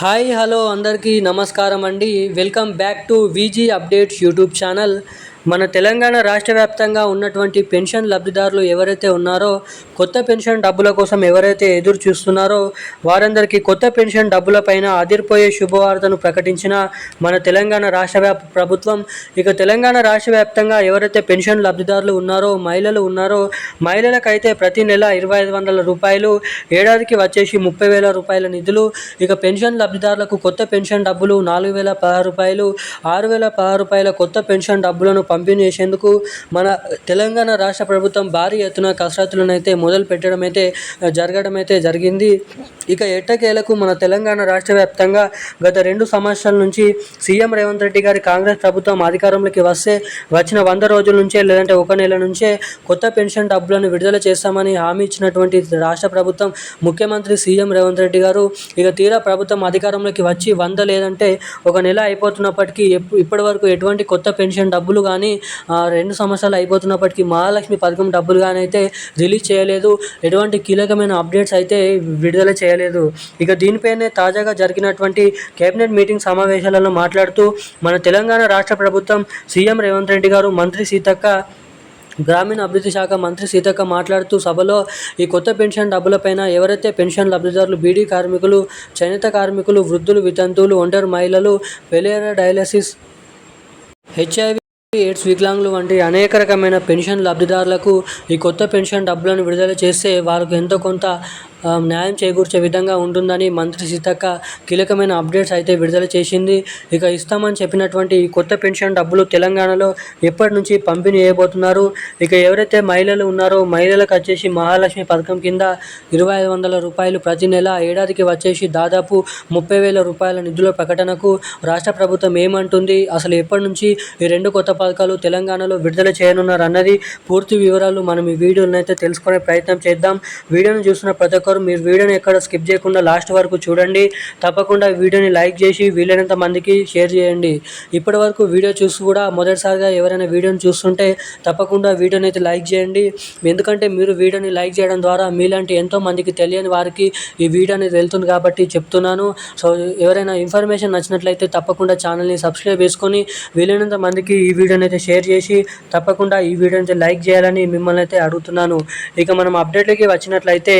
Hi hello అందరికీ నమస్కారం అండి. Welcome back to VG updates YouTube channel. మన తెలంగాణ రాష్ట్ర వ్యాప్తంగా ఉన్నటువంటి పెన్షన్ లబ్ధిదారులు ఎవరైతే ఉన్నారో కొత్త పెన్షన్ డబ్బుల కోసం ఎవరైతే ఎదురు చూస్తున్నారో వారందరికీ కొత్త పెన్షన్ డబ్బులపైన అదిరిపోయే శుభవార్తను ప్రకటించిన మన తెలంగాణ రాష్ట్ర వ్యాప్ ప్రభుత్వం. ఇక తెలంగాణ రాష్ట్ర వ్యాప్తంగా ఎవరైతే పెన్షన్ లబ్ధిదారులు ఉన్నారో మహిళలు ఉన్నారో మహిళలకైతే ప్రతి నెల ఇరవై ఐదు వందల రూపాయలు ఏడాదికి వచ్చేసి ముప్పై వేల రూపాయల నిధులు. ఇక పెన్షన్ లబ్ధిదారులకు కొత్త పెన్షన్ డబ్బులు నాలుగు వేల పదహారు రూపాయలు ఆరు వేల పదహారు రూపాయల కొత్త పెన్షన్ డబ్బులను పంపిణీ చేసేందుకు మన తెలంగాణ రాష్ట్ర ప్రభుత్వం భారీ ఎత్తున కసరత్తులను అయితే మొదలు పెట్టడం అయితే జరగడం అయితే జరిగింది. ఇక ఎట్టకేలకు మన తెలంగాణ రాష్ట్ర వ్యాప్తంగా గత రెండు సంవత్సరాల నుంచి సీఎం రేవంత్ రెడ్డి గారి కాంగ్రెస్ ప్రభుత్వం అధికారంలోకి వస్తే వచ్చిన వంద రోజుల నుంచే లేదంటే ఒక నెల నుంచే కొత్త పెన్షన్ డబ్బులను విడుదల చేస్తామని హామీ ఇచ్చినటువంటి రాష్ట్ర ప్రభుత్వం ముఖ్యమంత్రి సీఎం రేవంత్ రెడ్డి గారు ఇక తీరా ప్రభుత్వం అధికారంలోకి వచ్చి వంద లేదంటే ఒక నెల అయిపోతున్నప్పటికీ ఇప్పటి వరకు ఎటువంటి కొత్త పెన్షన్ డబ్బులు కానీ రెండు సంవత్సరాలు అయిపోతున్నప్పటికీ మహాలక్ష్మి పథకం డబ్బులు కానీ అయితే రిలీజ్ చేయలేదు. ఎటువంటి కీలకమైన అప్డేట్స్ అయితే విడుదల చేయలేదు. ఇక దీనిపైనే తాజాగా జరిగినటువంటి కేబినెట్ మీటింగ్ సమావేశాలలో మాట్లాడుతూ మన తెలంగాణ రాష్ట్ర ప్రభుత్వం సీఎం రేవంత్ రెడ్డి గారు మంత్రి సీతక్క గ్రామీణ అభివృద్ధి శాఖ మంత్రి సీతక్క మాట్లాడుతూ సభలో ఈ కొత్త పెన్షన్ డబ్బులపైన ఎవరైతే పెన్షన్ లబ్ధిదారులు బీడీ కార్మికులు చేనేత కార్మికులు వృద్ధులు వితంతువులు ఒంటరి మహిళలు పెలేరా డయాలసిస్ హెచ్ఐవి ఎయిడ్స్ వికలాంగులు వంటి అనేక రకమైన పెన్షన్ లబ్ధిదారులకు ఈ కొత్త పెన్షన్ డబ్బులను విడుదల చేస్తే వారికి ఎంతో కొంత న్యాయం చేకూర్చే విధంగా ఉంటుందని మంత్రి సీతక్క కీలకమైన అప్డేట్స్ అయితే విడుదల చేసింది. ఇక ఇస్తామని చెప్పినటువంటి ఈ కొత్త పెన్షన్ డబ్బులు తెలంగాణలో ఎప్పటి నుంచి పంపిణీ చేయబోతున్నారు? ఇక ఎవరైతే మహిళలు ఉన్నారో మహిళలకు వచ్చేసి మహాలక్ష్మి పథకం కింద ఇరవై ఐదు వందల రూపాయలు ప్రతి నెల ఏడాదికి వచ్చేసి దాదాపు ముప్పై వేల రూపాయల నిధుల ప్రకటనకు రాష్ట్ర ప్రభుత్వం ఏమంటుంది? అసలు ఎప్పటి నుంచి ఈ రెండు కొత్త పథకాలు తెలంగాణలో విడుదల చేయనున్నారు అన్నది పూర్తి వివరాలు మనం ఈ వీడియోలను అయితే తెలుసుకునే ప్రయత్నం చేద్దాం. వీడియోను చూసిన ప్రతి ఒక్కరు మీరు వీడియోని ఎక్కడ స్కిప్ చేయకుండా లాస్ట్ వరకు చూడండి. తప్పకుండా వీడియోని లైక్ చేసి వీలైనంత మందికి షేర్ చేయండి. ఇప్పటి వరకు వీడియో చూసి కూడా మొదటిసారిగా ఎవరైనా వీడియోని చూస్తుంటే తప్పకుండా వీడియోని అయితే లైక్ చేయండి. ఎందుకంటే మీరు వీడియోని లైక్ చేయడం ద్వారా మీలాంటి ఎంతో మందికి తెలియని వారికి ఈ వీడియో అనేది వెళ్తుంది కాబట్టి చెప్తున్నాను. సో ఎవరైనా ఇన్ఫర్మేషన్ నచ్చినట్లయితే తప్పకుండా ఛానల్ని సబ్స్క్రైబ్ చేసుకొని వీలైనంత మందికి ఈ వీడియోని అయితే షేర్ చేసి తప్పకుండా ఈ వీడియోని అయితే లైక్ చేయాలని మిమ్మల్ని అయితే అడుగుతున్నాను. ఇక మనం అప్డేట్లకి వచ్చినట్లయితే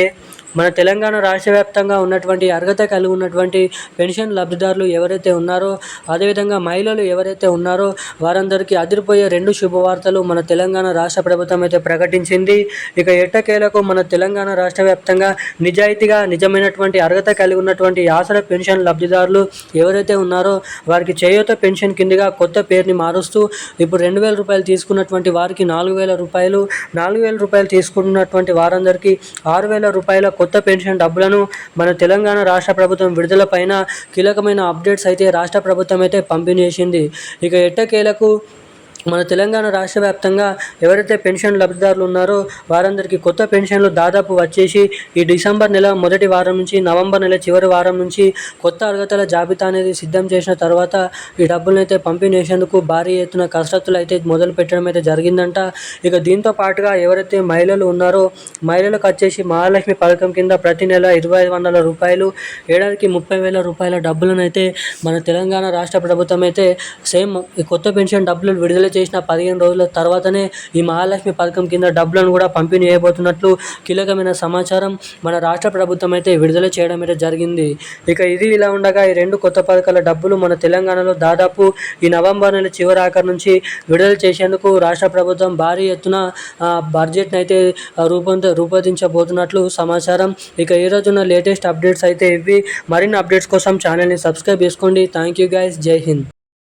మన తెలంగాణ రాష్ట్ర వ్యాప్తంగా ఉన్నటువంటి అర్హత కలిగి ఉన్నటువంటి పెన్షన్ లబ్ధిదారులు ఎవరైతే ఉన్నారో అదేవిధంగా మహిళలు ఎవరైతే ఉన్నారో వారందరికీ అదిరిపోయే రెండు శుభవార్తలు మన తెలంగాణ రాష్ట్ర ప్రభుత్వం అయితే ప్రకటించింది. ఇక ఎట్టకేలకు మన తెలంగాణ రాష్ట్ర వ్యాప్తంగా నిజాయితీగా నిజమైనటువంటి అర్హత కలిగి ఉన్నటువంటి ఆసర పెన్షన్ లబ్ధిదారులు ఎవరైతే ఉన్నారో వారికి చేయూత పెన్షన్ కిందగా కొత్త పేరుని మారుస్తూ ఇప్పుడు రెండు వేల రూపాయలు తీసుకున్నటువంటి వారికి నాలుగు వేల రూపాయలు నాలుగు వేల రూపాయలు తీసుకున్నటువంటి వారందరికీ ఆరు వేల రూపాయల కొత్త పెన్షన్ డబ్బులను మన తెలంగాణ రాష్ట్ర ప్రభుత్వం విడుదల పైన కీలకమైన అప్డేట్స్ అయితే రాష్ట్ర ప్రభుత్వం అయితే పంపిణీ చేసింది. ఇక ఎట్టకేలకు మన తెలంగాణ రాష్ట్ర వ్యాప్తంగా ఎవరైతే పెన్షన్ లబ్ధిదారులు ఉన్నారో వారందరికీ కొత్త పెన్షన్లు దాదాపు వచ్చేసి ఈ డిసెంబర్ నెల మొదటి వారం నుంచి నవంబర్ నెల చివరి వారం నుంచి కొత్త అర్హతల జాబితా అనేది సిద్ధం చేసిన తర్వాత ఈ డబ్బులను అయితే పంపిణీసేందుకు భారీ ఎత్తున కసరత్తులు అయితే మొదలు పెట్టడం అయితే జరిగిందంట. ఇక దీంతో పాటుగా ఎవరైతే మహిళలు ఉన్నారో మహిళలకు వచ్చేసి మహాలక్ష్మి పథకం కింద ప్రతి నెల ఇరవై ఐదు వందల రూపాయలు ఏడాదికి ముప్పై వేల రూపాయల డబ్బులను అయితే మన తెలంగాణ రాష్ట్ర ప్రభుత్వం అయితే సేమ్ కొత్త పెన్షన్ డబ్బులు విడుదల చేసిన పదిహేను రోజుల తర్వాతనే ఈ మహాలక్ష్మి పథకం కింద డబ్బులను కూడా పంపిణీ చేయబోతున్నట్లు కీలకమైన సమాచారం మన రాష్ట్ర ప్రభుత్వం అయితే విడుదల చేయడం అయితే జరిగింది. ఇక ఇది ఇలా ఉండగా ఈ రెండు కొత్త పథకాల డబ్బులు మన తెలంగాణలో దాదాపు ఈ నవంబర్ నెల చివరి ఆఖరి నుంచి విడుదల చేసేందుకు రాష్ట్ర ప్రభుత్వం భారీ ఎత్తున బడ్జెట్ని అయితే రూపొంద రూపొందించబోతున్నట్లు సమాచారం. ఇక ఈ రోజున లేటెస్ట్ అప్డేట్స్ అయితే ఇవి. మరిన్ని అప్డేట్స్ కోసం ఛానల్ని సబ్స్క్రైబ్ చేసుకోండి. Thank you guys. Jai Hind.